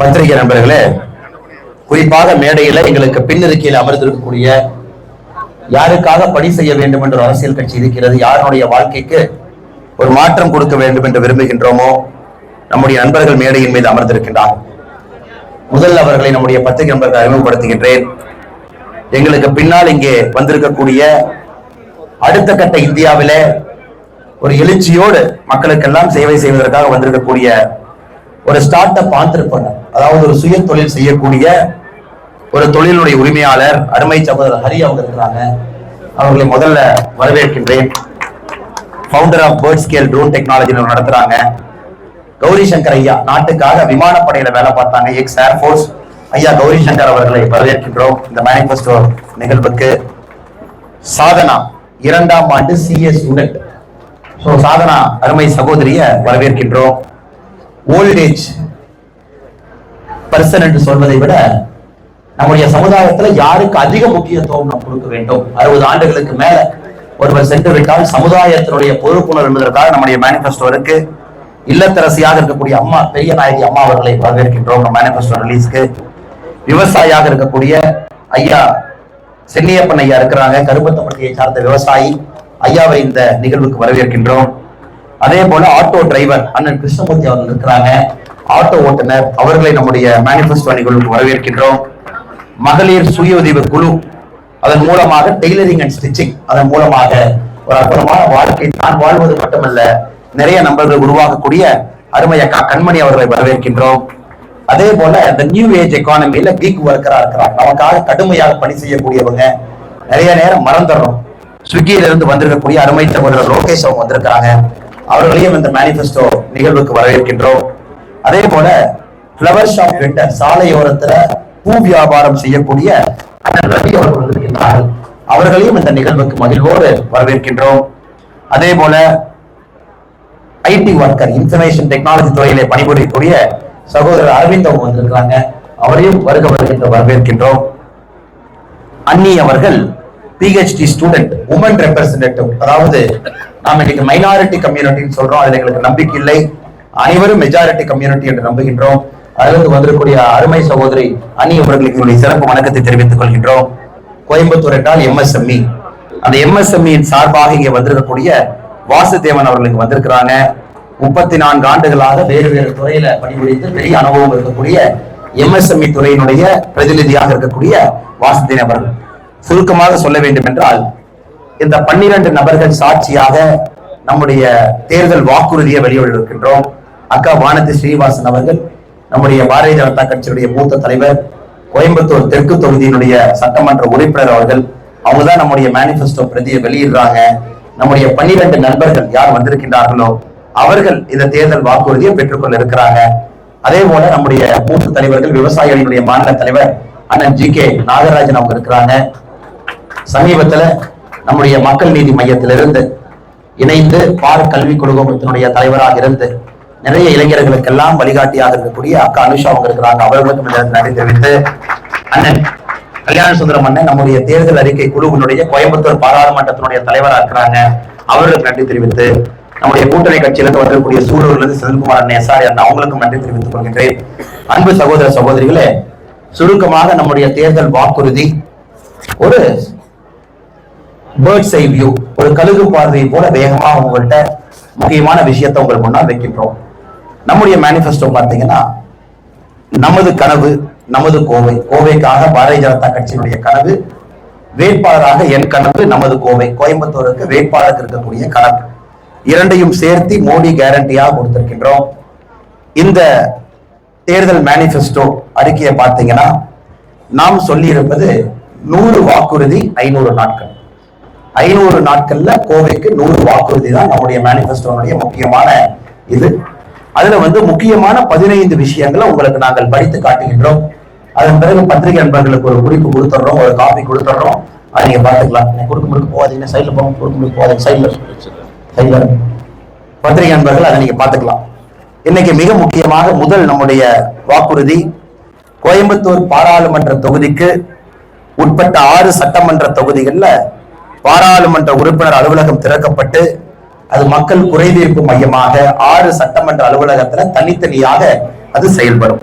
பத்திரிகை நண்பர்களே குறிப்பாக மேடையில எங்களுக்கு பின்னிருக்கையில் அமர்ந்திருக்கக்கூடிய யாருக்காக பணி செய்ய வேண்டும் என்ற ஒரு அரசியல் கட்சி இருக்கிறது யாருடைய வாழ்க்கைக்கு ஒரு மாற்றம் கொடுக்க வேண்டும் என்று விரும்புகின்றோமோ நம்முடைய நண்பர்கள் மேடையின் மீது அமர்ந்திருக்கின்றார். முதல் அவர்களை நம்முடைய பத்திரிகை நண்பர்கள் அறிமுகப்படுத்துகின்றேன். எங்களுக்கு பின்னால் இங்கே வந்திருக்கக்கூடிய அடுத்த கட்ட இந்தியாவிலே ஒரு எழுச்சியோடு மக்களுக்கெல்லாம் சேவை செய்வதற்காக வந்திருக்கக்கூடிய ஒரு ஸ்டார்ட் அப் ஆண்டர்பனர் அதாவது ஒரு சுய தொழில் செய்யக்கூடிய ஒரு தொழிலுடைய உரிமையாளர் அருமை சகோதரர் ஹரி அவங்க இருக்கிறாங்க. அவர்களை முதல்ல வரவேற்கின்றேன். Founder of bird scale drone technology நடத்துறாங்க. கௌரி சங்கர் ஐயா நாட்டுக்காக விமானப்படையில வேலை பார்த்தாங்க எக்ஸ் ஏர்ஃபோர்ஸ் ஐயா கௌரி சங்கர் அவர்களை வரவேற்கின்றோம் இந்த மேனிபெஸ்டோ நிகழ்வுக்கு. சாதனா இரண்டாம் ஆண்டு சிஏ ஸ்டூடெண்ட் ஸோ சாதனா அருமை சகோதரிய வரவேற்கின்றோம். ஓல்டேஜ் பர்சன் என்று சொல்வதை விட நம்முடைய சமுதாயத்துல யாருக்கு அதிக முக்கியத்துவம் நாம் கொடுக்க வேண்டும்? அறுபது ஆண்டுகளுக்கு மேல ஒருவர் சென்று விட்டால் சமுதாயத்தினுடைய பொறுப்புணர்வு என்பதற்காக நம்முடைய மேனிபெஸ்டோ இருக்கு. இல்லத்தரசியாக இருக்கக்கூடிய அம்மா பெரிய நாயகி அம்மா அவர்களை வரவேற்கின்றோம் நம்ம மேனிபெஸ்டோ ரிலீஸ்க்கு விவசாயியாக இருக்கக்கூடிய ஐயா சென்னியப்பன் ஐயா இருக்கிறாங்க. கருப்பத்தப்பட்டியை சார்ந்த விவசாயி. ஐயாவை இந்த நிகழ்வுக்கு வரவேற்கின்றோம். அதே போல ஆட்டோ டிரைவர் அண்ணன் கிருஷ்ணமூர்த்தி அவர்கள் இருக்கிறாங்க. ஆட்டோ ஓட்டுநர் அவர்களை நம்முடைய மேனிபெஸ்டோ அணிகளுக்கு வரவேற்கின்றோம். மகளிர் சுய உதவி குழு அதன் மூலமாக டெய்லரிங் அண்ட் ஸ்டிச்சிங் அதன் மூலமாக ஒரு அற்புதமான வாழ்க்கை தான் வாழ்வது மட்டுமல்ல நிறைய நண்பர்கள் உருவாகக்கூடிய அருமை அக்கா கண்மணி அவர்களை வரவேற்கின்றோம். அதே போல இந்த நியூ ஏஜ் எக்கானமியில கீக் ஒர்க்கரா இருக்கிறாங்க. நமக்காக கடுமையாக பணி செய்யக்கூடியவங்க. நிறைய நேரம் மறந்துடுறோம். ஸ்விக்கியில இருந்து வந்திருக்கக்கூடிய அருமை சகோதரர் லோகேஷ் அவங்க வந்திருக்கிறாங்க. அவர்களையும் இந்த மேனிபெஸ்டோ நிகழ்வுக்கு வரவேற்கின்றோம். அதே போல பிளவர் ஷாப் கிட்ட சாலையோரத்துல பூ வியாபாரம் செய்யக்கூடிய ரவி அவர்கள் வந்திருக்கின்றார்கள் அவர்களையும் இந்த நிகழ்வுக்கு மகிழ்வோடு வரவேற்கின்றோம். அதே போல ஐடி ஒர்க்கர் இன்ஃபர்மேஷன் டெக்னாலஜி துறையிலே பணிபுரியக்கூடிய சகோதரர் அரவிந்த் வந்திருக்கிறாங்க. வந்திருக்காங்க அவரையும் வருக வருகின்ற வரவேற்கின்றோம். அன்னி அவர்கள் பிஹெச்டி ஸ்டூடெண்ட் உமன் ரெப்ரசன்டேட்டிவ் அதாவது நாம் இன்னைக்கு மைனாரிட்டி கம்யூனிட்டின்னு சொல்றோம். அதுல எங்களுக்கு நம்பிக்கை இல்லை. அனைவரும் மெஜாரிட்டி கம்யூனிட்டி என்று நம்புகின்றோம். அதிலிருந்து வந்திருக்கக்கூடிய அருமை சகோதரி அணி அவர்களுக்கு என்னுடைய சிறப்பு வணக்கத்தை தெரிவித்துக் கொள்கின்றோம். கோயம்புத்தூர் என்றால் எம்எஸ்எம்இ அந்த எம்எஸ்எம்இயின் சார்பாக இங்கே வந்திருக்கக்கூடிய வாசுதேவன் அவர்களுக்கு வந்திருக்கிறாங்க. முப்பத்தி நான்கு ஆண்டுகளாக வேறு வேறு துறையில பணிபுரிந்து பெரிய அனுபவம் இருக்கக்கூடிய எம்எஸ்எம்இ துறையினுடைய பிரதிநிதியாக இருக்கக்கூடிய வாசுதேவன் அவர்கள். சுருக்கமாக சொல்ல வேண்டும் என்றால் இந்த பன்னிரண்டு நபர்கள் சாட்சியாக நம்முடைய தேர்தல் வாக்குறுதியை வெளியிட்டிருக்கின்றோம். அக்கா வானதி ஸ்ரீனிவாசன் அவர்கள் நம்முடைய பாரதிய ஜனதா கட்சியினுடைய மூத்த தலைவர் கோயம்புத்தூர் தெற்கு தொகுதியினுடைய சட்டமன்ற உறுப்பினர் அவர்கள் அவங்க தான் நம்முடைய மேனிபெஸ்டோ பிரதியை வெளியிடுறாங்க. நம்முடைய பன்னிரண்டு நண்பர்கள் யார் வந்திருக்கின்றார்களோ அவர்கள் இந்த தேர்தல் வாக்குறுதியை பெற்றுக்கொள்ள இருக்கிறாங்க. அதே போல நம்முடைய மூத்த தலைவர்கள் விவசாயிகளுடைய மாநில தலைவர் அண்ணன் ஜி கே நாகராஜன் அவங்க இருக்கிறாங்க. சமீபத்துல நம்முடைய மக்கள் நீதி மையத்திலிருந்து இணைந்து பார் கல்வி குழுமத்தினுடைய தலைவராக இருந்து நிறைய இளைஞர்களுக்கெல்லாம் வழிகாட்டியாக இருக்கக்கூடிய அக்கா அனுஷா அவங்க இருக்கிறாங்க. அவர்களுக்கும் இந்த நன்றி தெரிவித்து அண்ணன் கல்யாண சுந்தரம் அண்ணன் நம்முடைய தேர்தல் அறிக்கை குழுவினுடைய கோயம்புத்தூர் பாராளுமன்றத்தினுடைய தலைவராக இருக்கிறாங்க. அவர்களுக்கு நன்றி தெரிவித்து நம்முடைய கூட்டணி கட்சியிலிருந்து வந்திருக்கக்கூடிய சூழலிருந்து செந்தில்குமார் அண்ணன் எஸ்ஆர் அண்ணன் அவங்களுக்கும் நன்றி தெரிவித்துக் கொள்கின்றேன். அன்பு சகோதர சகோதரிகளே சுருக்கமாக நம்முடைய தேர்தல் வாக்குறுதி ஒரு பேர்ட்ஸ் ஐ வியூ ஒரு கழுகு பார்வையை போல வேகமாக உங்கள்கிட்ட முக்கியமான விஷயத்தை உங்கள் முன்னால் வைக்கின்றோம். நம்முடைய மேனிஃபெஸ்டோ பார்த்தீங்கன்னா நமது கனவு நமது கோவை. கோவைக்காக பாரதிய ஜனதா கட்சியினுடைய கனவு வேட்பாளராக என் கனவு நமது கோவை. கோயம்புத்தூருக்கு வேட்பாளருக்கு இருக்கக்கூடிய கனவு. இரண்டையும் சேர்த்து மோடி கேரண்டியாக கொடுத்திருக்கின்றோம். இந்த தேர்தல் மேனிஃபெஸ்டோ அறிக்கையை பார்த்தீங்கன்னா நாம் சொல்லியிருப்பது நூறு வாக்குறுதி ஐநூறு நாட்கள். ஐநூறு நாட்கள்ல கோவைக்கு நூறு வாக்குறுதி தான் நம்முடைய மேனிபெஸ்டோனுடைய முக்கியமான இது. அதுல வந்து முக்கியமான பதினைந்து விஷயங்களை உங்களுக்கு நாங்கள் படித்து காட்டுகின்றோம். அதன் பிறகு பத்திரிகை நண்பர்களுக்கு ஒரு குறிப்பு கொடுத்துட்றோம் ஒரு காப்பி கொடுத்துட்றோம். அதை நீங்க பாத்துக்கலாம் நீங்க கொடுக்க முடிக்க போகாதீங்க. சைட்ல போக கொடுக்க முடிக்க போகாதீங்க. சைட்ல சைட்ல பத்திரிகை நண்பர்கள் அதை நீங்க பாத்துக்கலாம் இன்னைக்கு மிக முக்கியமாக முதல் நம்முடைய வாக்குறுதி கோயம்புத்தூர் பாராளுமன்ற தொகுதிக்கு உட்பட்ட ஆறு சட்டமன்ற தொகுதிகளில் பாராளுமன்ற உறுப்பினர் அலுவலகம் திறக்கப்பட்டு அது மக்கள் குறைதீர்ப்பு மையமாக ஆறு சட்டமன்ற அலுவலகத்துல தனித்தனியாக அது செயல்படும்.